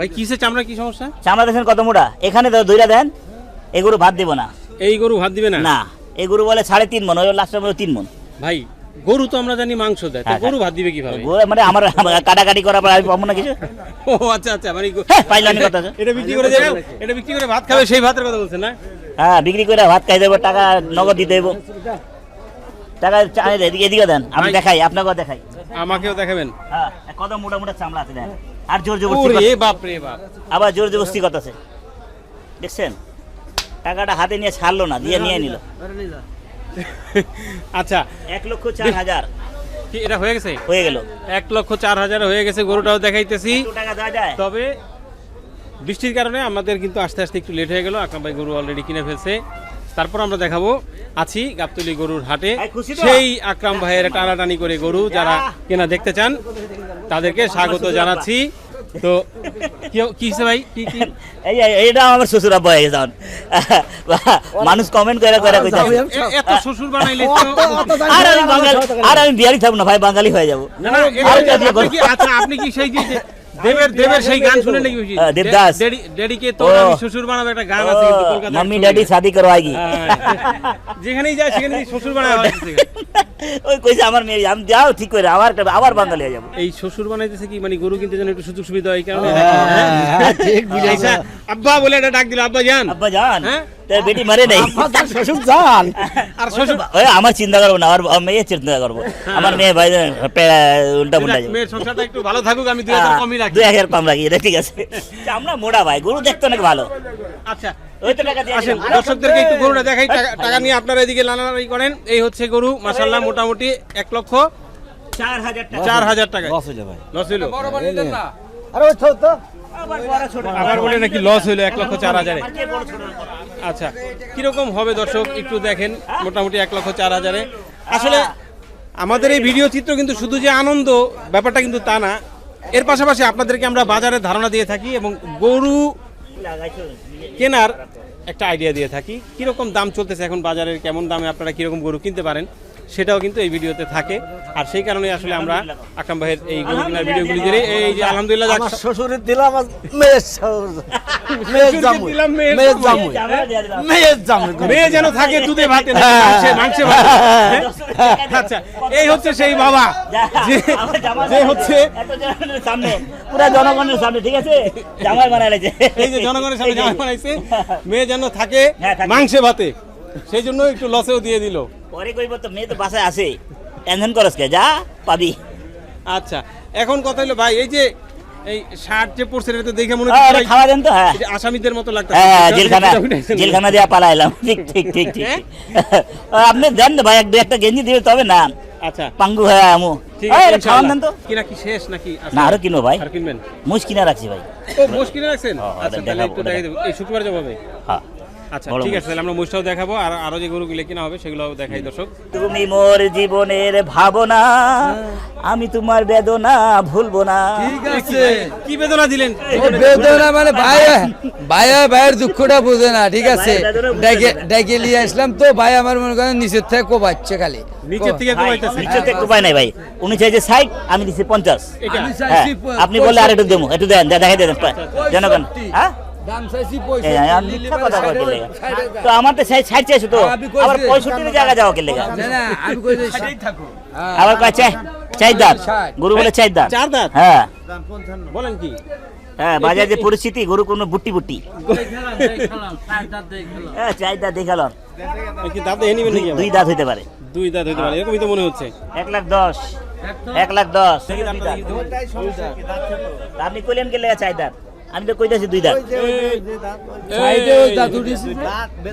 ভাই কিসে চামড়া কি সমস্যা? চামড়া দেখেন কত মোটা। এখানে দইরা দেন এগুলো ভাত দিব না। এই গরু ভাত দিবে না? না এগুলো বলে সাড়ে তিন মন লাস্টের মধ্যে তিন মন। ভাই গরু তো আমরা জানি মাংস দেয় তো হ্যাঁ, গরু ভাত দিবে কীভাবে? মানে আমার কাটাকাটি করার পর আমি পাবো না কিছু? ও আচ্ছা আচ্ছা মানে হ্যাঁ, কথা এটা বিক্রি করে দেবে এটা বিক্রি করে ভাত খাবে সেই ভাতের কথা বলছেন না? হ্যাঁ বিক্রি করে ভাত খাই দেবো টাকা নগদ দিতে দেবো। টাকা এদিকে এদিকে দেন আমি দেখাই আপনাকেও দেখাই। আমাকেও দেখাবেন? হ্যাঁ কত মোটা মোটা চামড়া আছে দেন? আর জোর জবরদস্তি ওরে বাপ রে বাপ। আবার জোর জবরদস্তি করতেছে দেখছেন? টাকাটা হাতে নিয়ে ছাড়লো না দিয়ে নিয়ে নিল। আচ্ছা। এক লক্ষ চার হাজার। এটা হয়ে গেছে? হয়ে গেল। এক লক্ষ চার হাজার হয়ে গেছে গরুটাও দেখাইতেছি। টাকা দেওয়া যায়। তবে বৃষ্টির কারণে আমাদের কিন্তু আস্তে আস্তে একটু লেট হয়ে গেল। আকরাম ভাই গরু অলরেডি কিনে ফেলছে। তারপর আমরা দেখাবো আছি গাবতলি গরুর হাটে? সেই আকরাম ভাইয়ের টানাটানি করে গরু যারা কেনা দেখতে চান তাদেরকে স্বাগত জানাচ্ছি। তো কি- ভাই? কি কি? এই এইটা আমার শ্বশুর আব্বা হয়ে যান মানুষ কমেন্ট করে করে কইতে এত শ্বশুর বানাইলে আর আমি বাঙালি আর আমি বিহারি থাকব না ভাই বাঙালি হয়ে যাব। না, আচ্ছা আপনি কি সেই যে দেবের দেবের সেই গান শুনে নাকি বেশি? হ্যাঁ, দেবদাস। ড্যাডি- ড্যাডিকে তো ও। আমি শ্বশুর বানাবো একটা গান আছে কিন্তু কলকাতায় मम्मी শুনি। डैडी शादी करवाएगी হ্যাঁ। যেখানেই যায় সেখানে শ্বশুর বানায় হচ্ছে। ওই কইছে আমার মেয়ে আমি যাও ঠিক করে আবার আবার বাঙালি হয়ে যাবো এই শ্বশুর বানাইতেছে কি মানে গরু কিনতে জন্য একটু সুযোগ সুবিধা হয় এই কারণে হ্যাঁ, ঠিক বুঝেছ। আচ্ছা, আব্বা বলে একটা ডাক দিল আব্বা জান আব্বা জান হ্যাঁ? তোর বেটি মরে নেই। শ্বশুর জান। আর শ্বশুর ওই আমার চিন্তা করব না আমার মেয়ে চিন্তা করব। আমার মেয়ে ভাই উল্টা পুল্টা মেয়ের সংসারটা একটু ভালো থাকুক আমি দুই হাজার কমই রাখি। দুই হাজার কম রাখি এটা ঠিক আছে। আমরা মোড়া ভাই গরু দেখতে অনেক ভালো। আচ্ছা ওই তো টাকা দিয়ে আসেন দিলাম। দর্শকদেরকে একটু গরুটা দেখাই টাকা- টাকা নিয়ে আপনারা এদিকে লানালানি করেন। এই হচ্ছে গরু মাসাল্লাহ মোটামুটি এক লক্ষ চার হাজার টাকা। চার হাজার টাকা লস হইল ভাই। লস হইল? আরে ওই তো তো। আবার বলে নাকি লস হইল এক লক্ষ চার হাজারে? আচ্ছা কীরকম হবে দর্শক একটু দেখেন মোটামুটি এক লক্ষ চার হাজারে। আসলে আমাদের এই ভিডিও চিত্র কিন্তু শুধু যে আনন্দ ব্যাপারটা কিন্তু তা না। এর পাশাপাশি আপনাদেরকে আমরা বাজারে ধারণা দিয়ে থাকি এবং গরু কেনার একটা আইডিয়া দিয়ে থাকি। কীরকম দাম চলতেছে এখন বাজারের কেমন দামে আপনারা কীরকম গরু কিনতে পারেন? সেটাও কিন্তু এই ভিডিওতে থাকে। আর সেই কারণে আসলে আমরা আকরাম ভাইয়ের এই গরু কেনার ভিডিওগুলি দিয়ে এই যে আলহামদুলিল্লাহ যাক শ্বশুরের দিলাম মেয়ে যেন থাকে দুধে ভাতে না, মাংসে মাংসে ভাতে। হ্যাঁ? আচ্ছা এই হচ্ছে সেই বাবা। যে যে হচ্ছে সামনে পুরা জনগণের সামনে ঠিক আছে? জামাই বানাই লাগছে এই যে জনগণের সামনে জামা বানাইছে মেয়ে যেন থাকে হ্যাঁ, থাকে। মাংসে ভাতে। সেই জন্য একটু লসেও দিয়ে দিল। পরে কইব তো মেয়ে তো বাসায় আছে। টেনশন করস কে যা পাবি। আচ্ছা এখন কথা হলো ভাই এই যে এই শার্ট যে পরছে এটা তো দেখে মনে হচ্ছে খাওয়া দেন তো হ্যাঁ। আসামিদের মতো লাগতো হ্যাঁ জেলখানা জেলখানা দিয়া পালাইলাম। ঠিক ঠিক ঠিক ঠিক। হ্যাঁ? আপনি দেন না ভাই এক দু একটা গেঞ্জি দিবে তবে না। আচ্ছা। পাঙ্গু হ্যাঁ আমু। ঠিক এই, আছে এটা খাওয়ান দেন তো। কিনা কি শেষ নাকি? না আরও কিনবো ভাই। আর কিনবেন? মুজ কিনা রাখছি ভাই। ও মোষ কিনে রাখছেন? হ্যাঁ, হ্যাঁ, আচ্ছা তাহলে একটু দেখাই দেবো। এই শুক্রবার যাব হ্যাঁ। আচ্ছা ঠিক আছে তাহলে আমরা মোষটাও দেখাবো আর আরও যে গরুগুলো কিনা হবে সেগুলো দেখাই দর্শক তুমি মোর জীবনের ভাবনা আমি তোমার বেদনা ভুলবো না ঠিক আছে কি বেদনা দিলেন বেদনা মানে ভাই ভাইয়া ভাইয়ের দুঃখটা বোঝে না ঠিক আছে ডেকে নিয়ে আসলাম তো ভাই আমার মনে করেন নিচের থেকে কোবাচ্ছে খালি নিচের থেকে ভাই, নাই ভাই উনি চাইছে ষাট আমি দিচ্ছি পঞ্চাশ হ্যাঁ আপনি বললে আর একটু দেবো একটু দেন দেখাই দেন জনগণ হ্যাঁ তো আমার তো ষাট চাইছো তো। আবার পঁয়ষট্টির জায়গা যাওয়া কে লেগা না না আমি কইছি হ্যাঁ। আবার দাঁত। গরু বলে চাই দাঁত। চার দাঁত? হ্যাঁ। বলেন কি? হ্যাঁ বাজার যে পরিস্থিতি গরু কোনো বুটি বুটি। হ্যাঁ চাই দাঁত দেখালাম আবার? দুই দাঁত হইতে পারে। দুই দাঁত হইতে পারে এরকমই তো মনে হচ্ছে। এক লাখ দশ। এক লাখ দশ। আপনি কইলেন কে লেগা চাই দাঁত? আমি তো কইতাছি দুই দাঁত। এই, সাইডেও দাঁত উঠিছে।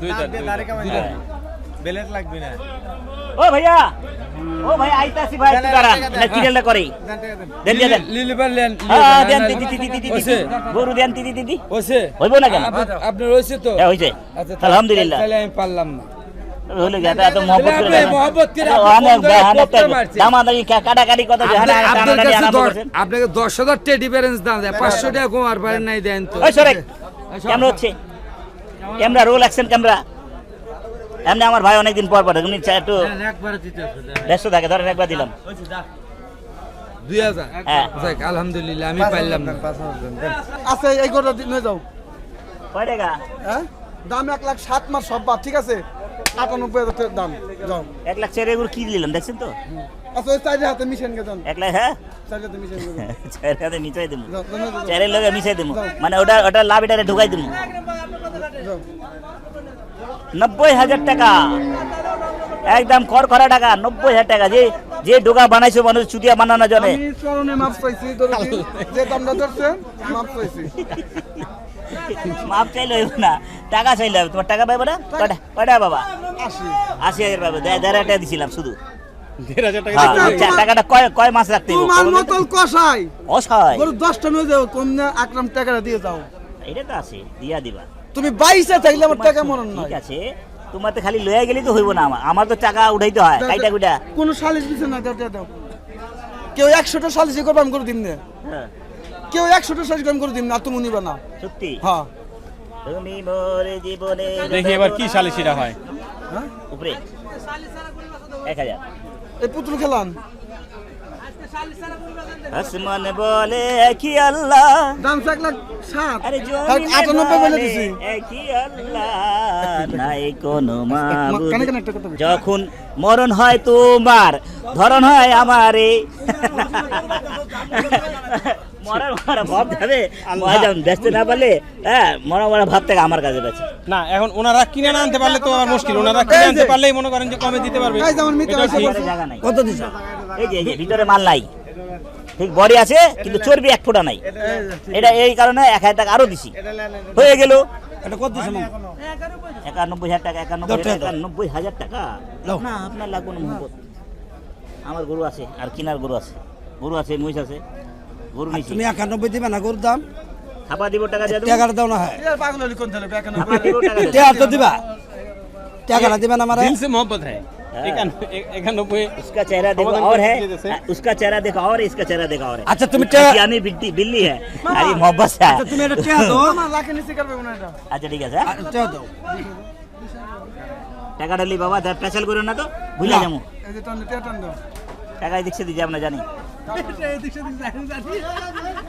দুই দাঁত, দুই ও ভাইয়া ও ভাই আইতাছি ভাই একটু দাঁড়ান না কিরেলটা করে। দেন দিয়ে দেন। লিলি পারলেন হ্যাঁ দেন দিদি দিদি দিদি ওসে গরু দেন দিদি দিদি। ওসে হইব না কেন? আপনার তো? হ্যাঁ হইছে। আচ্ছা আলহামদুলিল্লাহ। তাহলে আমি পারলাম না। হইল গিয়া এত মহব্বত করে মহব্বত করে অনেক ফোন ধরে বেহান একটা কোপটা মারছেন। দামাদামি কা- কাটাকাটি কথা যে হানা আপনার- আপনার টানাটানি কাছে আরম্ভ দশ- করছেন। আপনাকে দশ হাজার টেডি ডিফারেন্স দাম দেয়। পাঁচশো টাকা কমার পারেন নাই দেন তো। ওই ক্যামেরা হচ্ছে। Camera roll action camera. এমনি আমার ভাই অনেকদিন পর পর উনি একটু ব্যস্ত থাকে ধরেন একবার দিলাম। দুই হাজার। হ্যাঁ। আলহামদুলিল্লাহ আমি পাইলাম না। আছে এই দি- নিয়ে যাও। কয় টাকা? হ্যাঁ? দাম এক লাখ সাত মাস সব ঠিক আছে? আটানব্বই হাজার দাম যাও এক লাখ চার এগুলো কি দেখছেন তো? আচ্ছা ওই হাতে মিশন গে যান। এক লাখ হ্যাঁ? হাতে মিশন গে। চার হাতে মিশাই দেবো। লগে মিশাই দেবো। মানে ওটা ওটা লাভ এটারে ঢুকাই দেবো। নব্বই হাজার টাকা। একদম কর করা টাকা নব্বই হাজার টাকা। যে যে ডোকা বানাইছো মানুষ চুটিয়া বানানো জনে। আমি চরণে মাপ চাইছি যে দামটা ধরছেন মাপ চাইছি। মাপ চাইলে না। টাকা চাইলে হবে। তোমার টাকা পাইবো না? কয়টা বাবা আশি। হাজার পাবে দেড় হাজার টাকা দিছিলাম শুধু। হ্যাঁ। আচ্ছা, টাকাটা কয় কয় মাস রাখতে হইব? তোমার মতল কষাই। অসহায় দশটা নিয়ে যাও কম আকরাম টাকাটা দিয়ে যাও। এটা তো আছে দিয়া দিবা। তুমি বাইশে থাকলে আমার টাকা মরণ ঠিক নয় আছে তোমার তো খালি লয়ে গেলেই তো হইব না আমার। আমার তো টাকা উঠাইতে হয় কাইটা কুইটা? কোনো সালিশ দিছে না দাও দাও, দাও। কেউ একশোটা সালিশি করব আমি করে দিন না। হ্যাঁ, কেউ একশোটা সালিশ করে দিন না তুমি নিবে না। সত্যি? হ্যাঁ। তুমি মোরে জীবনে দেখি এবার কি সালিশিরা হয়। হ্যাঁ? উপরে। এক হাজার। এই পুতুল খেলান। আসমান বলে কি আল্লাহ। দাম এক লাখ সাত আরে তার আটানব্বই বলে দিছি। কি আল্লাহ নাই কোনো। যখন মরণ হয় তোমার ধরন হয় আমারে মরা মরা ভাব যাবে মহাজন ব্যস্ত না পারলে হ্যাঁ মরা মরা ভাব থেকে আমার কাছে বেছে না এখন ওনারা কিনে না আনতে পারলে তো আর মুশকিল। ওনারা কিনে আনতে পারলেই মনে করেন যে কমে দিতে পারবে। এই যেমন মিথ্যা এটাও কথা ঠিক। জায়গা নাই। কত দিছ? এই যে ভিতরে মাল নাই। ঠিক বডি আছে কিন্তু চর্বি এক ফোঁটা নাই। এটা এই কারণে এক হাজার টাকা আরও দিছি। হয়ে গেল। এটা কত দিছ একানব্বই হাজার টাকা একানব্বই একানব্বই হাজার টাকা? না আপনার লাগবে না আমার গরু আছে আর কিনার গরু আছে। গরু আছে মহিষ আছে। গরু নিছি তুমি একানব্বই দিবে না গরুর দাম খাপা দিব টাকা দিয়ে দেবো টাকাটা দাও না হয় পাগল হলি কোন ছেলে বেকার খাপা দিব টাকা দিয়ে দেবো। টাকা তো দিবা টাকাটা দিবে না আমার दिल से मोहब्बत है हाँ। एकान- ए- एकानब्बे उसका चेहरा देखो समाधान और करके है दे जैसे। हाँ, उसका चेहरा देखो और है, इसका चेहरा देखो और है अच्छा, तुम टे- यानी बिल्ली बिल्ली है अरे मोहब्बत से है। তুমি এটা টাকা দাও আমার লাখে নিচে করবে না এটা আচ্ছা ঠিক আছে হ্যাঁ? টাকা দাও টাকা ডালি বাবা তার পেশাল করো না তো ভুলে যাবো এই যে টান টান টান দাও টাকায় দিচ্ছে দিয়ে আমরা জানি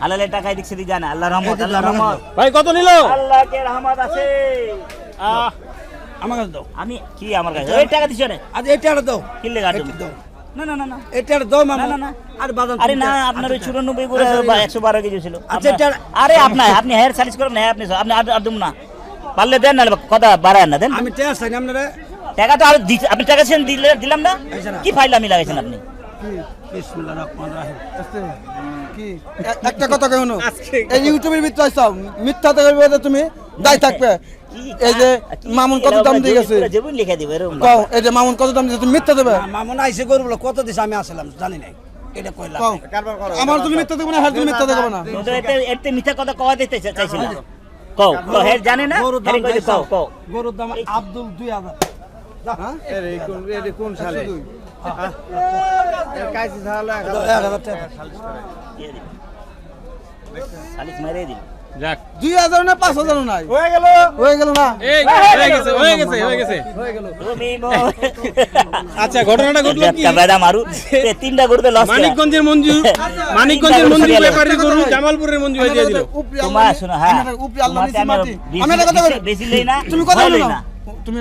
হালালের টাকায় দিচ্ছে দিয়ে জানে। আল্লাহ রহমত আল্লাহ রহমত। ভাই কত নিল? আল্লাহকে রহমত আছে। আমার কাছে দাও। আমি কি আমার কাছে? ওই টাকা দিছো না আজ এই টাকাটা দাও। কিনলে গাড়ি দাও। না না না না। এই টাকাটা না, না, না। বাদাম আরে না আপনার ওই চুরানব্বই করে বা একশো বারো কেজি ছিল। আচ্ছা, এটা- আরে আপনার আপনি হেয়ার সার্ভিস করেন না আপনি আপনি আর- আর না। পারলে দেন না কথা বাড়ায় না দেন। আমি টাকা চাই না আপনারা টাকা তো আর আপনি টাকা দিলে দিলাম না। কি ফাইল আমি লাগাইছেন আপনি? রহিম। কি? একটা কথা কেন এই ইউটিউবের ভিতরে আইসাও মিথ্যা থেকে তুমি দায় থাকবে। এই যে মামুন কত দাম দিয়ে গেছে। কও এই যে মামুন কত দাম দিয়েছে তুমি মিথ্যা দেবে? মামুন আইসে গরু বলে কত দিছে আমি আসলাম জানি কইলাম। আমার তুমি মিথ্যা দেবে না হ্যাঁ তুমি মিথ্যা দেবে না। এতে এতে মিথ্যা কথা কওয়া দিতে কও কও হে জানে না? কও কও। গরুর দাম আব্দুল সালে? যাক। দুই হাজার না পাঁচ হাজার নাই। হয়ে গেল। হয়ে গেল না? হয়ে গেছে হয়ে গেছে হয়ে গেছে। তুমি মো- আচ্ছা ঘটনাটা ঘটলো কি? বেদা মারু তিনটা গরুতে লস মানিকগঞ্জের মঞ্জু মানিকগঞ্জের মঞ্জু সারিয়ে গরু জামালপুরের মঞ্জু হয়ে দিয়ে দিল উপরি তোমার শোনো হ্যাঁ। আমি আল্লাহ আমি মাটি। বেশি- আমি একটা কথা বেশি- লই না। তুমি কথা বলো লই না। তুমি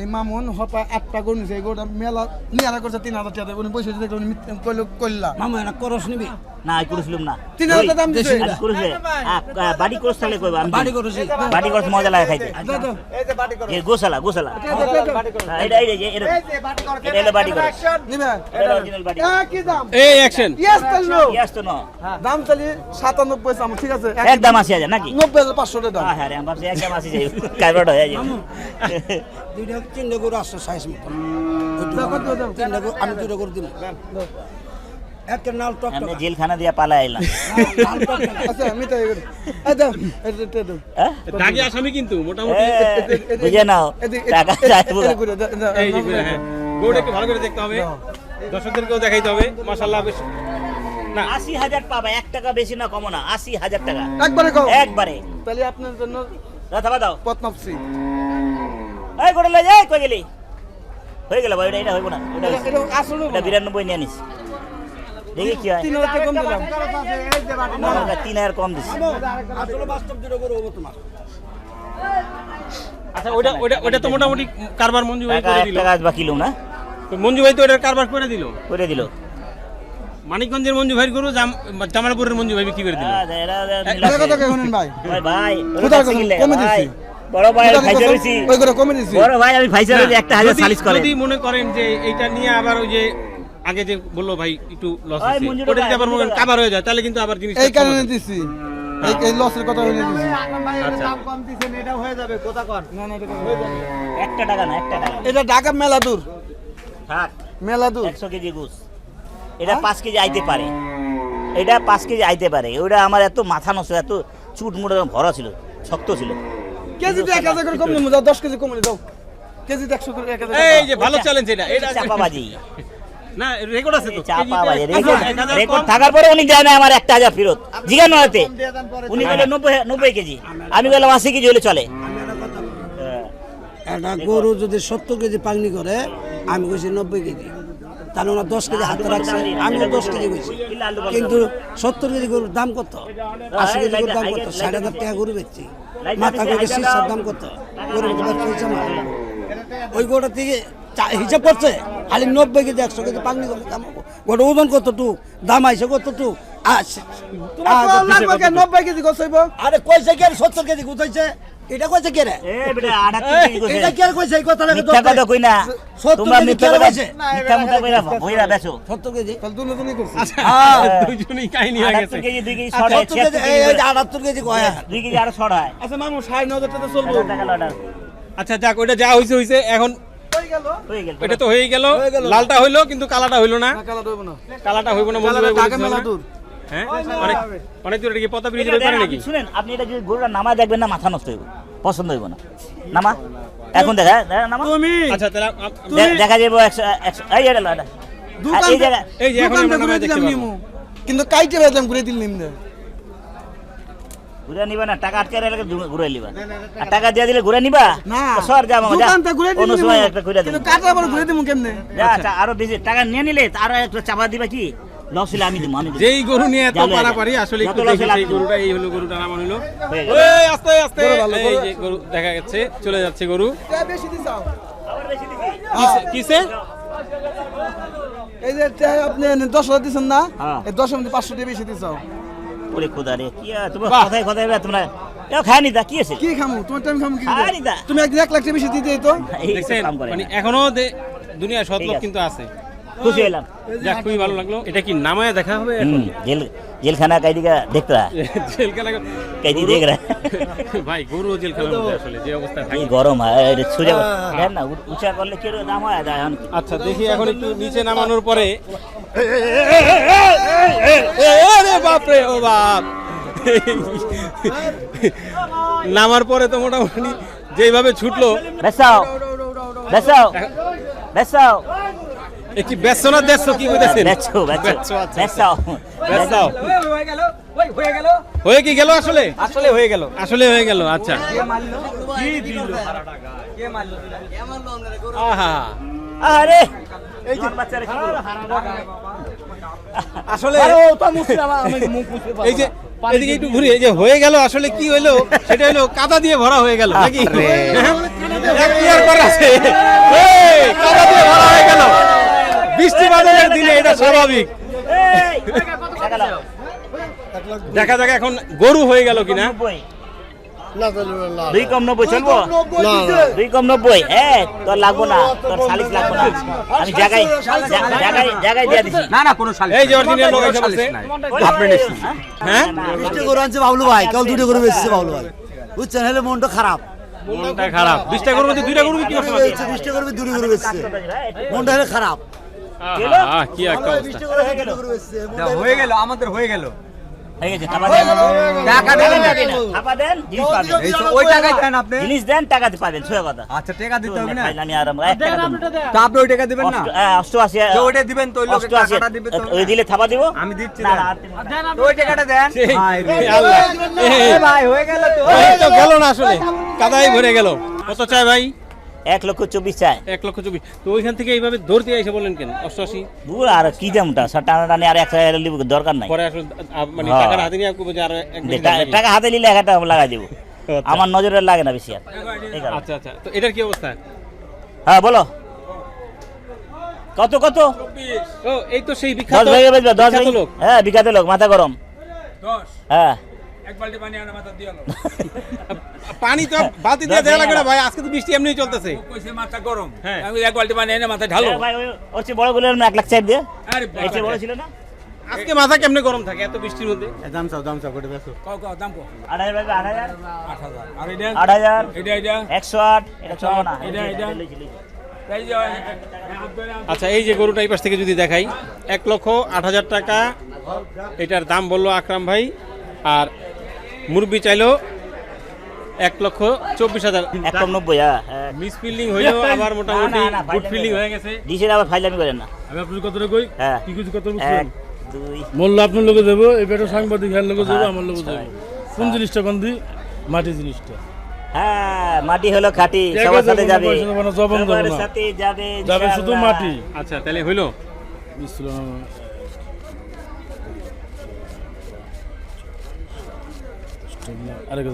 এই মামুন হপা আটটা গরু নিছে। এই গরুটা মেলা নিয়ারা করছে তিন হাজার টাকা উনি পয়সা দিতে উনি কইলো কইলা। মামা এটা করস নিবি? না আমি করেছিলাম না। তিন হাজার টাকা দাম দিছে। করেছে। বাড়ি করছ তাহলে কইবা আমি বাড়ি করেছি। বাড়ি করছ মজা লাগে খাইতে। দাও, দাও। এ গোসালা গোসালা হ্যাঁ, এটা এটা এটা এরকম। এটা বাড়ি করছ নিবে এটা অরিজিনাল বাড়ি কি দাম? এই অ্যাকশন ইয়েস তাইলো ইয়াস তো না। দাম চালি সাতানব্বই চাম ঠিক আছে? একদম আসি হাজার নাকি? নব্বই হাজার পাঁচশো টাকা দাম। হ্যাঁ হ্যাঁ আমি ভাবছি একদম আসি যাই হয়ে যাই দুইটা তিনটা গরু আসছে সাইজ মতো। দাও, কত দাও, দাও। তিনটা গরু আমি দুটো গরু দিব একটা নাল টক আমি জেলখানা দিয়া পালা এলাম আচ্ছা আমি তাই করি এই দাও এই দে, এই দাও। হ্যাঁ? দাগি আসামি কিন্তু মোটামুটি। বুঝে নাও টাকা চাইব এদিকে করে দাও, দাও, এই হ্যাঁ। গরুটা ভালো করে দেখতে হবে। দর্শকদেরকেও দেখাইতে হবে। মাশাআল্লাহ বেশ না। আশি হাজার পাবা এক টাকা বেশি না কমো না। আশি হাজার টাকা। একবারে একবারে। তাহলে আপনার জন্য দাও নাপছি এই করে লই যাই কই গেলি? হয়ে গেল ভাই এটা এটা হইব না এটা বিরানব্বই নিয়ে নিস দেখি কি হয়। তিন হাজার কম তোমার। আচ্ছা ওটা ওটা ওটা তো মোটামুটি কারবার মঞ্জু ভাই করে দিল। টাকা বা কিলো না তো মঞ্জু ভাই তো ওটার কারবার করে দিল। করে দিল। মানিকগঞ্জের মঞ্জু ভাইয়ের গরু জামালপুরের মঞ্জু ভাই বিক্রি করে দিল। ভাই? ভাই ভাই ওরা কোথায় কাছে গেলে, কমে ভাই, দিচ্ছি? বড় ভাই আমি ফাইজা রয়েছি ওই করে কমে দিছি। বড় ভাই আমি ফাইজা রয়েছি একটা হাজার যদি- করে। যদি মনে করেন যে এইটা নিয়ে আবার ওই যে আগে যে বলল ভাই একটু লস হয়েছে ওটা যদি আবার মনে হয়ে যায় তাহলে কিন্তু আবার জিনিস এই কারণে দিছি। এই এই লসের কথা হইলে দিছি। আচ্ছা। না না এটা হয়ে যাবে। একটা টাকা না একটা টাকা। এটা ঢাকা মেলা দূর। থাক মেলা দূর। কেজি এটা পাঁচ কেজি আইতে পারে। এটা পাঁচ কেজি আইতে পারে। ওটা আমার এত মাথা নষ্ট এত চুট মুট ভরা ছিল শক্ত ছিল। কেজিতে এক হাজার করে কম নেব যাও দশ কেজি কমে যাও। কেজিতে একশো করে এক হাজার এই যে ভালো চ্যালেঞ্জ এটা এটা চাপাবাজি। না রেকর্ড আছে তো। চাপাবাজি। থাকার পরে উনি দেয় না আমার একটা হাজার ফেরত। জিজ্ঞানো হতে উনি বলে নব্বই নব্বই কেজি। আমি বললাম আশি কেজি হলে চলে। হ্যাঁ। একটা গরু যদি সত্তর কেজি পাগনি করে আমি কইছি নব্বই কেজি। তাহলে ওরা দশ কেজি হাতে রাখছে আমিও দশ কেজি কইছি কিন্তু সত্তর কেজি গরুর দাম কত? আশি কেজি গরুর দাম কত? ষাট হাজার টাকা গরু বেচছি। মাথা করে শীর্ষের দাম কত? ব্যবসা হয়েছে আমার ওই গরুটা থেকে হিসাব করছে? খালি নব্বই কেজি একশো কেজি পাগনি করলে দাম গোটা ওজন কতটুক? দাম আইসে কতটুক? নব্বই কেজি গোছাইবো আরে কইছে কে? সত্তর কেজি গুছাইছে এটা কইছে কে রে? এ বেটা, আটাত্তর কেজি কইছে। এটা কি কইছে? এই কথাটা মিথ্যা কথা কই না। তোমরা মিথ্যা কথা কইছে? মিথ্যা মুথা কইরা বইরা বেচো সত্তর কেজি। তাহলে দুনো দুনি করছি। দুইজনই কাহিনী হয়ে গেছে। আটাত্তর কেজি দুই কেজি আর ছড়ায় কেজি এই এই যে আটাত্তর কেজি কয়? দুই কেজি আরও ছড়ায় আচ্ছা মামু টাকা চলবো। আচ্ছা যাক ওইটা যা হইছে হইছে এখন এটা তো হয়ে গেল। লালটা হইল কিন্তু কালাটা হইল না। কালাটা হইবো না। ঢাকা মেলা দূর। হ্যাঁ? অনেক অনেক দূর এটা কি পতা নাকি? আপনি শুনেন আপনি এটা যদি গরুটা নামায় দেখবেন না মাথা নষ্ট হইব। পছন্দ হইব না। নামা এখন দেখা নামা। তুমি আচ্ছা তাহলে দেখা যাব একশো একশো এই এটা লটা দোকান এই জায়গা এই যে এখন ঘুরে দিলাম নিমু। কিন্তু কাইটে বেচলাম ঘুরে দিল নিমনে ঘুরে নিবা না টাকা আটকে রাখলে ঘুরে নিবা। আর টাকা দিয়ে দিলে ঘুরে নিবা? না সর যা মামা যা। দোকানটা ঘুরে দিল সময় একটা ঘুরে কিন্তু দিবো। কাটা আবার ঘুরে দিমু কেমনে? আচ্ছা, আরও বেশি টাকা নিয়ে নিলে আরও একটা চাপা দিবা কি? লস হলে আমি যেই গরু নিয়ে এত পারাপারি আসলে একটু দেখি সেই গরুটা এই হলো গরুটা নাম হলো। এই আস্তে আস্তে। এই যে গরু দেখা যাচ্ছে চলে যাচ্ছে গরু। বেশি দিছাও আবার। বেশি? কিসে- কিসে? এই যে তে আপনি দশ হাজার দিচ্ছেন না? হ্যাঁ। এই দশের মধ্যে পাঁচশো টাকা বেশি দিছাও ওরে খোদা রে কি তোমার বাহ। কথায় কথায় তোমরা এও নি কি আছে কি খামু? তোমার টাইম খামু কি তুমি এক লাখ বেশি দিতে তো। দেখছেন মানে এখনও দে- দুনিয়ায় সৎ লোক কিন্তু আছে। খুশি হলাম যাক খুবই ভালো লাগল এটা কি নামায় দেখা হবে জেল জেলখানা কাইদিকা দেখতে হয় জেলখানা কাইদি দেখ রা ভাই গরু জেলখানার মধ্যে আসলে যে অবস্থা থাকে গরম হয় সোজা দেখ না উঁচা করলে কি দাম হয় এখন আচ্ছা দেখি এখন একটু নিচে নামানোর পরে রে বাপ রে ও বাপ নামার পরে তো মোটামুটি যেইভাবে ছুটলো বেসাও বেসাও বেসাও একটি ব্যস্ত না কি কইতেছেন? আচ্ছা, বেচাও হয়ে কি গেল আসলে? আসলে হয়ে গেল। আসলে হয়ে গেল আচ্ছা। আরে! এই যে বাচ্চারা কি? আসলে এই যে এদিকে একটু ঘুরি যে হয়ে গেল আসলে কি হইল? সেটা হলো কাদা দিয়ে ভরা হয়ে গেল নাকি? আছে। কাদা দিয়ে ভরা হয়ে গেল। বৃষ্টি বাদলের দিনে এটা স্বাভাবিক। দেখা যাক এখন গরু হয়ে গেল কিনা। দুই কম নব্বই চলবো? দুই কম নব্বই হ্যাঁ তোর লাগবো না। তোর চালিশ লাগবো না। আমি জায়গায় জায়গায় জায়গায় দিয়ে দিছি। না না কোনো শালিশ এই যে অরিজিনাল লোক এসে বলছে আপনি হ্যাঁ? দুটো গরু আনছে বাবলু ভাই। কাল দুটো গরু বেচছে বাবলু ভাই। বুঝছেন? হলে মনটা খারাপ। মনটা খারাপ। বিশটা গরুর মধ্যে দুইটা গরু কি বিশটা গরু দুটো গরু বেচছে? মনটা হলে খারাপ। কি একটা অবস্থা। হয়ে গেল। আমাদের হয়ে গেল। গেছে টাকা দেন। টাকা দেন না। টাকা দেন জিনিস পাবেন। এই তো ওই টাকাই দেন আপনি। জিনিস দেন টাকা পাবেন সোজা কথা। আচ্ছা টাকা দিতে হবে না। আমি আর এক টাকা দেবো না। তো আপনি ওই টাকা দিবেন না? অষ্ট- হ্যাঁ, দিচ্ছি হয়ে গেল না আসলে। কাদাই ভরে গেল। কত চাই ভাই? এক লক্ষ চব্বিশ চায় এক লক্ষ চব্বিশ। তো ওইখান থেকে এইভাবে ধরতে এসে বললেন কেন? অষ্টআশি? দূর আর কি দামটা টানা টানি আর এক হাজার লিব দরকার নাই। পরে আসলে মানে হ্যাঁ। হাতে নিয়ে আপনি যে আর এক বেশি টা- টাকা হাতে নিলে এক হাজার লাগাই দেবো। আচ্ছা। আমার নজরে লাগে না বেশি আর। এই কারণে। আচ্ছা আচ্ছা। তো এটার কি অবস্থা? হ্যাঁ বলো। কত কত? ও এই তো সেই দশ বিখ্যাত বেচবে দশ বিখ্যাত ভেঙে লোক। হ্যাঁ বিখ্যাত লোক মাথা গরম। হ্যাঁ। পানি তো বাতি দিয়ে দেওয়া লাগবে না ভাই আজকে তো বৃষ্টি এমনিই চলতেছে। মাথা গরম। হ্যাঁ। আমি এক বালতি পানি এনে মাথায় ঢালো। ভাই ওর চেয়ে বড়গুলো এক লাখ চার দিয়ে। আরে বড় ছিল না? আজকে মাথা কেমনে গরম থাকে এত বৃষ্টির মধ্যে? দাম চাও দাম চাও করে বেসো কও কও দাম কও। আট হাজার পাইবে, আট হাজার। আট হাজার। আর এটা? এটা এটা? একশো আট। এটা চলবো না এটা, এটা। আচ্ছা এই যে গরুটা এই পাশ থেকে যদি দেখাই এক লক্ষ আট হাজার টাকা। এটার দাম বলল আকরাম ভাই। আর মুরব্বি চাইলো এক লক্ষ চব্বিশ হাজার। এক কম নব্বই হ্যাঁ হ্যাঁ। মিস ফিল্ডিং হইলেও আবার মোটামুটি গুড ফিল্ডিং হয়ে হয়ে গেছে। ডিসের আবার ফাইলামি করেন না। আমি আপনার কই? হ্যাঁ কি কিছু কত মূল্য আপনার লোকে দেবো এই বেটা সাংবাদিক হ্যার লোকে দেবো আমার লোকে দেবো। কোন জিনিসটা মাটি জিনিসটা। হ্যাঁ মাটি হলো খাঁটি সবার সাথে যাবে। সবার সাথে শুধু মাটি। আচ্ছা তাহলে হইল? ইসলাম আরেক।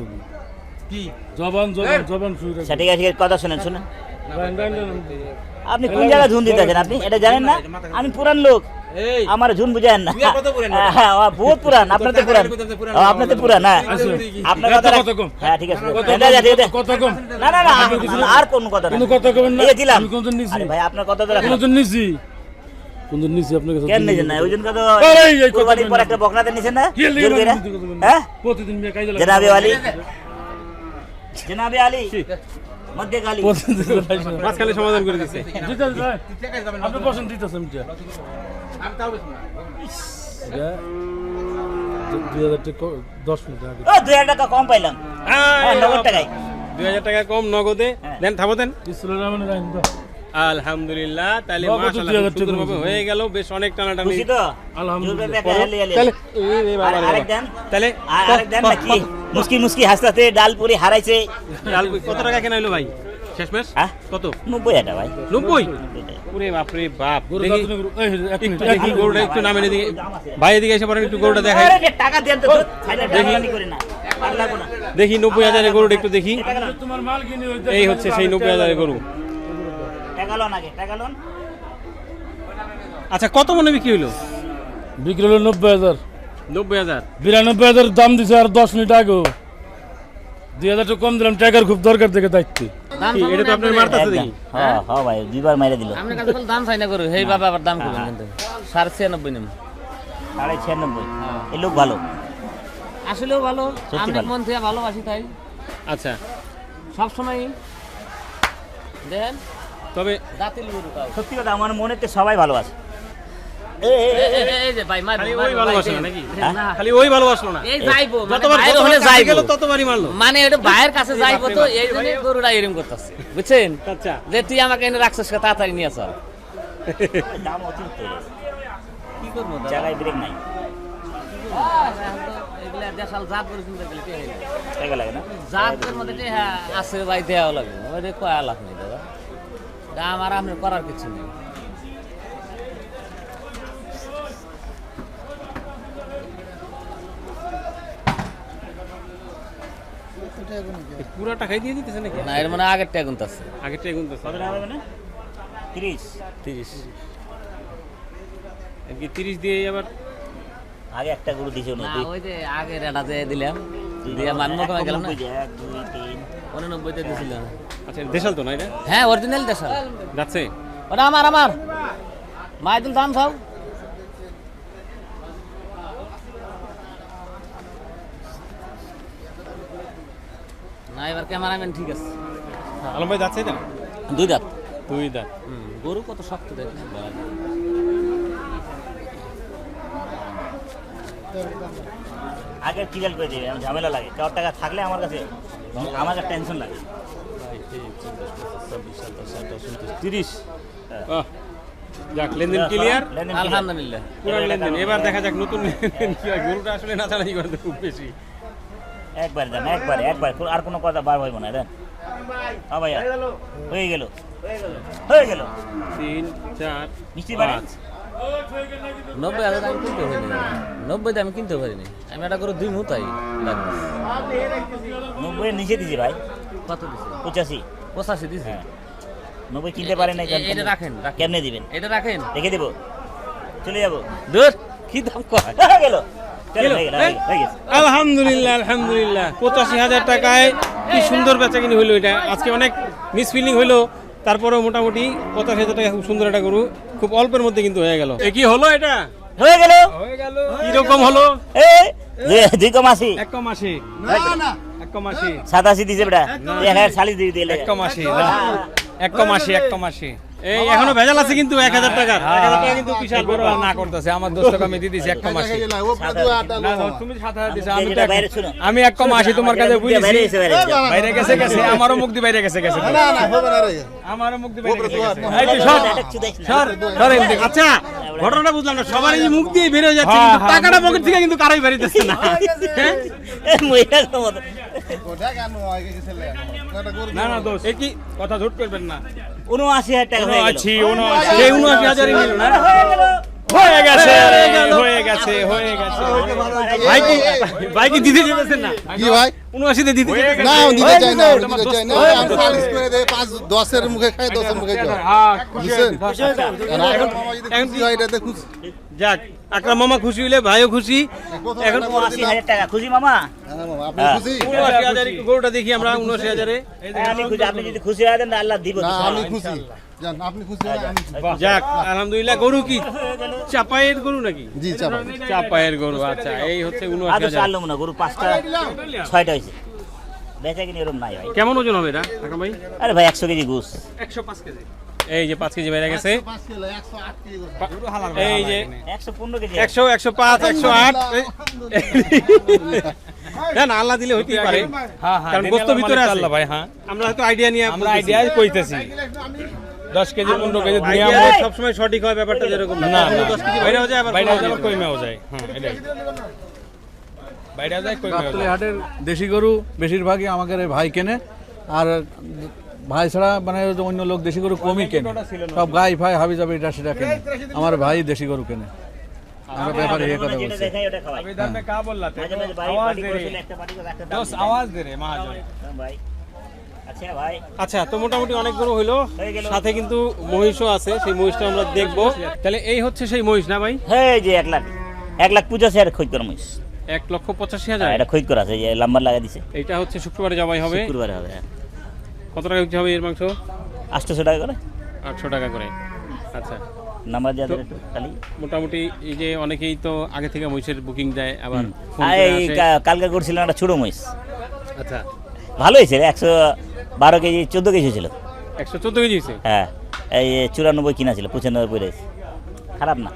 কি? জবান জবান জবান ঠিক আছে কথা শুনেন শুনেন। আপনি কোন জায়গায় ঝুন দিতেছেন আপনি? এটা জানেন না? আমি পুরান লোক। আমার ঝুন বুঝেন না? হ্যাঁ, হ্যাঁ, বহুত পুরান। আপনার তো পুরান। ও, আপনার তো পুরান হ্যাঁ। আপনার কথা হ্যাঁ ঠিক আছে। না না না আর কোন কথা না কথা কবেন না। দিলাম। ভাই আপনার কথা তো রাখুন। নিছি? কোনদিন নিছি আপনার কাছে? কেন নিছেন না? ওই জন্য তো আরে, এই কথা কুরবানির পর একটা বকনাতে নিছেন না? কি লেগে জোর করে? আপনি হ্যাঁ? প্রতিদিন মেয়ে কাজে লাগে জনাবে আলী জনাবে আলী। মধ্যে গালি। মাঝখানে সমাধান করে দিছে? আপনি বসেন দিতেছে আমি যা। এটা দু- দুই হাজার টাকা দশ মিনিট আগে। দুই হাজার টাকা কম পাইলাম। হ্যাঁ নগদ টাকায়। দুই হাজার টাকা কম নগদে। হ্যাঁ। দেন থামো দেন। আলহামদুলিল্লাহ তাহলে মাশাআল্লাহ সুন্দরভাবে হয়ে গেল বেশ অনেক টানাটানি। খুশি তো আলহামদুলিল্লাহ। তাহলে রে রে আরেক দেন। তাহলে আরেক দেন নাকি? মুসকি মুসকি হাসতে ডাল পুরি হারাইছে। ডাল কত টাকা কেনা হলো ভাই? শেষমেশ? হ্যাঁ? কত? নব্বই ভাই। নব্বই? টাকা। ওরে বাপরে বাপ দেখি। গরুটা একটু নামে এদিকে ভাই এদিকে এসে পড়েন একটু গরুটা দেখাই। আরে টাকা দেন তো দেখি। নব্বই হাজারের গরুটা একটু দেখি। তোমার মাল কিনে ওই এই হচ্ছে সেই নব্বই হাজারের গরু। আগে আচ্ছা কত মনে বিক্রি হইল? বিক্রি হলো নব্বই হাজার। নব্বই হাজার? বিরানব্বই হাজার দাম দিছে আর দশ মিনিট আগেও। দুই হাজার কম দিলাম টাকার খুব দরকার থেকে দায়িত্ব এটা তো আপনার মারতাছে দেখি। হ্যাঁ হ্যাঁ? ভাই দুইবার মাইরে দিল। আপনার কাছে বলে দাম চাই না করু বাবা আবার দাম করবেন কিন্তু। সাড়ে ছিয়ানব্বই নেব। সাড়ে ছিয়ানব্বই। এই লোক ভালো। আসলেও ভালো সত্যি আমি মন থেকে ভালোবাসি তাই। আচ্ছা। দেখেন তবে সত্যি কথা আমার মনে তো সবাই ভালো আছে এ, এ, এ, এ- এ- এ- এই যে ভাই মার খালি ওই ভালোবাসলো না নাকি? না খালি ওই ভালোবাসলো না। এই যাইবো মানে মানে এটা ভাইয়ের কাছে যাইবো তো এই জন্য গরুটা এরম করতেছে বুঝছেন? আচ্ছা। যে তুই আমাকে এনে রাখছিস তাড়াতাড়ি নিয়ে চল। দাম অতিরিক্ত কি করব? জায়গায় ব্রেক নাই। জাতের মধ্যে হ্যাঁ আছে ভাই দেওয়া লাগবে ওই কয়া লাভ নেই। দাদা তা আমার আপনার করার কিছু নেই। পুরা টাকাই দিয়ে দিতেছে নাকি? না এর মানে আগের ট্যাগুন আছে আগের টাকা গুনতেছে। কত টাকা হবে না তিরিশ। তিরিশ। কি তিরিশ দিয়ে আবার আগে একটা গরু দিছে না ওই যে আগের এটা যে দিলাম দিয়ে আমি কমে গেলাম না? এক দুই তিন। উননব্বইতে দিছিলাম। আচ্ছা দেশাল তো না এটা? হ্যাঁ অরিজিনাল দেশাল। যাচ্ছে। ওটা আমার আমার। মাইদুল দাম সব। না এবার ক্যামেরাম্যান ঠিক আছে। আলম ভাই যাচ্ছে এটা? দুই দাঁত। দুই দাঁত। হুম, গরু কত শক্ত দেখ আগে ক্লিয়ার করে দেবে আমার ঝামেলা লাগে। কারোর টাকা থাকলে আমার কাছে আমার কাছে টেনশন লাগে। তিরিশ। যাক লেনদেন ক্লিয়ার। আলহামদুলিল্লাহ। পুরান লেনদেন। এবার দেখা যাক নতুন লেনদেন। কি হয় গরুটা আসলে নাচানাচি করে খুব বেশি। একবার দাম একবার একবার। আর কোনো কথা বার হইব না দেন। হ্যাঁ ভাইয়া হয়ে গেল। হয়ে গেল। তিন চার মিষ্টি পাঁচ। নব্বই হাজার আমি কিনতে পারিনি। নব্বই আমি কিনতে পারিনি। আমি এটা করে দুই লাগবে। নব্বই নিচে দিছি ভাই। কত দিছে? পঁচাশি। পঁচাশি দিছে? হ্যাঁ। নব্বই কিনতে পারে না এটা রাখেন। কেমনে দিবেন? এটা রাখেন। রেখে দেবো। চলে যাব। দূর কি দাম গেল? হয়ে গেল, আলহামদুলিল্লাহ আলহামদুলিল্লাহ। পঁচাশি হাজার টাকায় কি সুন্দর বেচাকিনি হইল এটা। আজকে অনেক মিসফিলিং হইল। তারপরেও মোটামুটি পঁচাশি হাজার টাকা খুব সুন্দর একটা গরু খুব অল্পের মধ্যে কিন্তু হয়ে গেল। এ কি হলো এটা? হয়ে গেল। কীরকম হলো? এ দুই- কম এক কম আশি। এক কম সাতাশি দিছে বেটা। এক হাজার দিয়ে দিলে। এক কম আশি। এক কম আশি এক কম আশি এই এখনও ভেজাল আছে কিন্তু এক হাজার টাকার। এক হাজার টাকা কিন্তু বিশাল বড় না করতেছে। আমার দশ টাকা আমি দিয়ে দিছি এক কম আশি না, না, তুমি সাত হাজার দিছো আমি তো যেটা এক- বাইরে শুনো আমি এক কম আশি তোমার কাছে বুঝেছি। বাইরে গেছে। গেছে আমারও মুক্তি বাইরে গেছে গেছে। আমারও মুক্তি বাইরে গেছে আচ্ছা ঘটনাটা বুঝলাম না সবার এই মুখ দিয়ে বের হয়ে যাচ্ছে হ্যাঁ, কিন্তু হ্যাঁ, টাকাটা পকেট থেকে কিন্তু কারোই বেরিয়েছে না। হ্যাঁ? না না দোষ। এ কি? কথা ঝুট করবেন না। উনআশি হাজার টাকা হয়ে উনআশি হাজারই নিল না? হয়ে গেছে হয়ে গেছে হয়ে গেছে। ভাই কি ভাই কি দিতে না? কি ভাই? উনআশিতে দিতে চেয়েছেন না দিতে চাই না দিতে চাই না। আমি সালিশ করে দেয় পাঁচ দশের মুখে খাই দশের মুখে খাই। হ্যাঁ বুঝছেন? এখন মামা এখন খুশি হয় এটাতে খুশি। যাক আকরাম মামা খুশি হইলে ভাইও খুশি। এখন উনআশি হাজার টাকা। খুশি মামা? হ্যাঁ মামা, আপনি হ্যাঁ। খুশি? গরুটা দেখি আমরা উনআশি হাজারে। হ্যাঁ, আমি খুশি। আপনি যদি খুশি হয় দেন আল্লাহ দিব আমি খুশি। জান আপনি খুশি হলে আমি খুশি। যাক আলহামদুলিল্লাহ গরু কি? চাপায়ের গরু নাকি? জি চাপায়ের গরু আচ্ছা এই হচ্ছে উনআশি হাজার। না গরু পাঁচটা ছয়টা হয়েছে। বেচা কিনি এরকম নাই ভাই। কেমন ওজন হবে এটা আকরাম ভাই? আরে ভাই একশো কেজি ঘুষ একশো পাঁচ কেজি। এই যে পাঁচ কেজি বেড়ে গেছে। এই যে একশো একশো পাঁচ একশো আট না আল্লাহ দিলে হইতেই পারে। হ্যাঁ হ্যাঁ কারণ গোস্ত আল্লাহ ভিতরে আল্লাহ ভাই হ্যাঁ। আমরা হয়তো আইডিয়া নিয়ে আমরা আইডিয়া কইতেছি। দশ কেজি পনেরো কেজি দিয়ে আইডিয়া আমরা সবসময় সঠিক হয় ব্যাপারটা যেরকম না না কখনো দশ কেজি বাইরেও যায় আবার বাইরে কমও যায় যায়। কইমেও যায় হ্যাঁ এটাই বাইরে যায় কইমেও গাবতলী যায় হাটের দেশি গরু বেশিরভাগই আমাদের এই ভাই কেনে আর ভাই ছাড়া মানে ওই যে অন্য লোক দেশি গরু কমই কেনে সব গাই ফাই হাবি যাবে এটা সেটা কেনে আমার ভাই দেশি গরু কেনে আমার ব্যাপারে এ কথা যেটা বলছে দেখাই ওটা খাওয়াই अभी इधर में क्या बोल रहा মাঝে था মাঝে বাড়ি आवाज পার্টি दे করেছিল रहे একটা পার্টি করে একটা দাম दोस्त দিতে आवाज दे रहे महाजन হ্যাঁ ভাই আচ্ছা ভাই। আচ্ছা তো মোটামুটি অনেক গরু হইল। সাথে কিন্তু মহিষও আছে সেই মহিষটা আমরা দেখব। তাহলে এই হচ্ছে সেই মহিষ না ভাই? হ্যাঁ যে এক লাখ এক লাখ পঁচাশি হাজার খোঁজ করা মুইস এক লক্ষ পঁচাশি হাজার? এটা খোঁজ করা আছে যে লাম্বার লাগা দিছে। এইটা হচ্ছে শুক্রবারে জবাই হবে। শুক্রবারে হবে হ্যাঁ। কত টাকা বিক্রি হবে এর মাংস? আটশোশো টাকা করে। আটশো টাকা করে। আচ্ছা। নাম্বার দেওয়া একটু খালি। মোটামুটি এই যে অনেকেই তো আগে থেকে মহিষের বুকিং দেয় আবার কালকে করছিলাম একটা ছোটো মহিষ। আচ্ছা। ভালো হয়েছে একশো বারো কেজি চোদ্দ কেজি ছিল একশো চোদ্দ কেজি হ্যাঁ এই চুরানব্বই কিনা ছিল পঁচানব্বই গেছে খারাপ না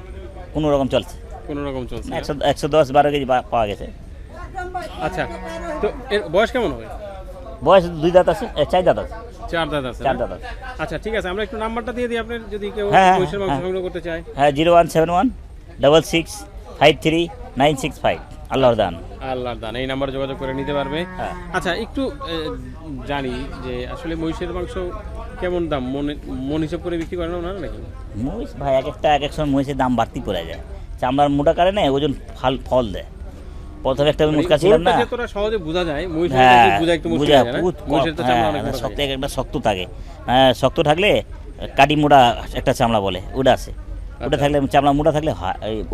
কোনো রকম চলছে। কোনো রকম চলছে একশো একশো দশ বারো কেজি পাওয়া গেছে। আচ্ছা তো এর বয়স কেমন হবে? বয়স দুই দাঁত আছে চার দাঁত আছে। চার দাঁত আছে চার দাঁত আছে। আচ্ছা ঠিক আছে আমরা একটু নাম্বারটা দিয়ে দিই আপনার যদি কেউ হ্যাঁ, হ্যাঁ, মহিষের মাংস হ্যাঁ। সংগ্রহ করতে চায়। হ্যাঁ zero one seven one double six five three nine six five. আল্লাহর দান। আল্লাহর দান এই নাম্বারে যোগাযোগ করে নিতে পারবে। হ্যাঁ। আচ্ছা একটু জানি যে আসলে মহিষের মাংস কেমন দাম? মনে মন হিসাব করে বিক্রি করেন ওনারা নাকি? মহিষ ভাই এক একটা এক এক সময় মহিষের দাম বাড়তি পড়ে যায়। চামড়ার মোটা কারণে ওজন ফাল ফল দেয়। প্রথমে একটা মুসকা ছিলাম না। তোরা সহজে বোঝা যায় মহিষের হ্যাঁ বোঝা একটু মুশকিল হয় না? মহিষের তো চামড়া অনেক হ্যাঁ, শক্ত। একটা শক্ত থাকে। হ্যাঁ, শক্ত থাকলে কাটি মোটা একটা চামড়া বলে ওটা আছে। আচ্ছা। ওটা থাকলে চামড়া মোটা থাকলে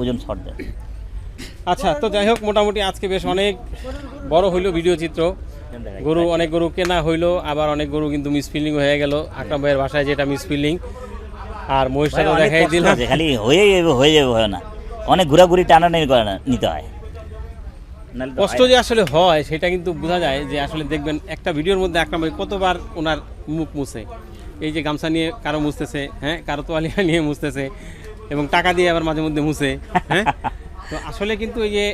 ওজন শর্ট দেয়। আচ্ছা তো যাই হোক মোটামুটি আজকে বেশ অনেক বড় হইল ভিডিও চিত্র। গরু অনেক গরু কেনা হইল আবার অনেক গরু কিন্তু মিসফিল্ডিং হয়ে গেল। আকরাম ভাইয়ের ভাষায় যেটা মিসফিল্ডিং আর মহিষটা তো দেখাই দিলাম খালি হয়ে যাবে হয়ে যাবে হয় না। অনেক ঘোরাঘুরি টানাটানি করে না নিতে হয়। কষ্ট যে আসলে হয় সেটা কিন্তু বোঝা যায় যে আসলে দেখবেন একটা ভিডিওর মধ্যে আকরাম ভাই কতবার ওনার মুখ মুছে। এই যে গামছা নিয়ে কারও মুছতেছে হ্যাঁ কারও তোয়ালিয়া নিয়ে মুছতেছে এবং টাকা দিয়ে আবার মাঝে মধ্যে মুছে হ্যাঁ? তো আসলে কিন্তু এই যে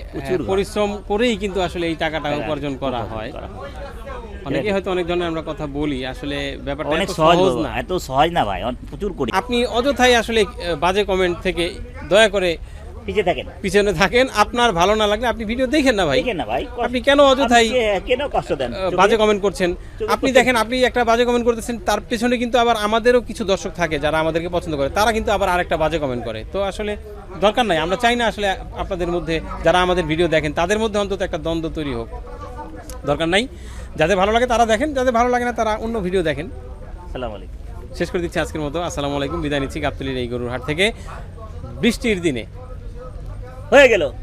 পরিশ্রম করেই কিন্তু আসলে এই টাকাটা উপার্জন করা হয়। অনেকে হয়তো অনেক ধরনের আমরা কথা বলি আসলে ব্যাপারটা অনেক সহজ সহজ না। এত সহজ না ভাই প্রচুর করি। আপনি অযথাই আসলে বাজে কমেন্ট থেকে দয়া করে পিছিয়ে থাকেন। পিছনে থাকেন আপনার ভালো না লাগলে আপনি ভিডিও দেখেন না ভাই। দেখেন না ভাই আপনি কেন অযথাই কেন কষ্ট দেন? বাজে কমেন্ট করছেন। আপনি দেখেন আপনি একটা বাজে কমেন্ট করতেছেন তার পেছনে কিন্তু আবার আমাদেরও কিছু দর্শক থাকে যারা আমাদেরকে পছন্দ করে তারা কিন্তু আবার আরেকটা বাজে কমেন্ট করে। তো আসলে দরকার নাই আমরা চাই না আসলে আপনাদের মধ্যে যারা আমাদের ভিডিও দেখেন তাদের মধ্যে অন্তত একটা দ্বন্দ্ব তৈরি হোক। দরকার নাই যাদের ভালো লাগে তারা দেখেন যাদের ভালো লাগে না তারা অন্য ভিডিও দেখেন। আলাইকুম। শেষ করে দিচ্ছি আজকের মতো। আসসালামু আলাইকুম বিদায় নিচ্ছি গাবতলির এই গরুর হাট থেকে। বৃষ্টির দিনে হয়ে গেল।